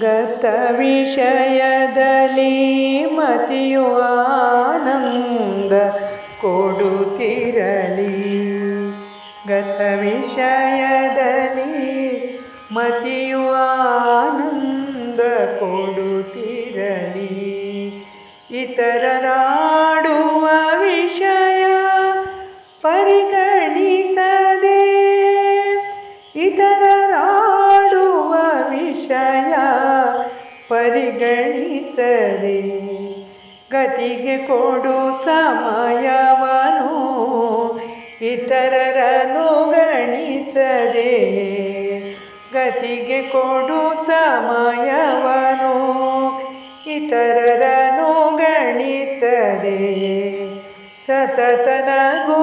ಗತ ವಿಷಯದಲ್ಲಿ ಮತಿಯು ಆನಂದ ಕೊಡುತ್ತಿರಲಿ. ಗತ ವಿಷಯದಲ್ಲಿ ಮತಿಯು ಆನಂದ ಕೊಡುತ್ತಿರಲಿ. ಇತರರಾಡುವ ವಿಷಯ ಪರಿಗಣಿಸದೆ ಇತರರಾಡುವ ಪರಿಗಣಿಸದೆ ಗತಿಗೆ ಕೊಡು ಸಮಯವನು ಇತರರನ್ನು ಗಣಿಸದೆ ಗತಿಗೆ ಕೊಡು ಸಮಯವನು ಇತರರನ್ನು ಗಣಿಸದೆ ಸತತನಗೂ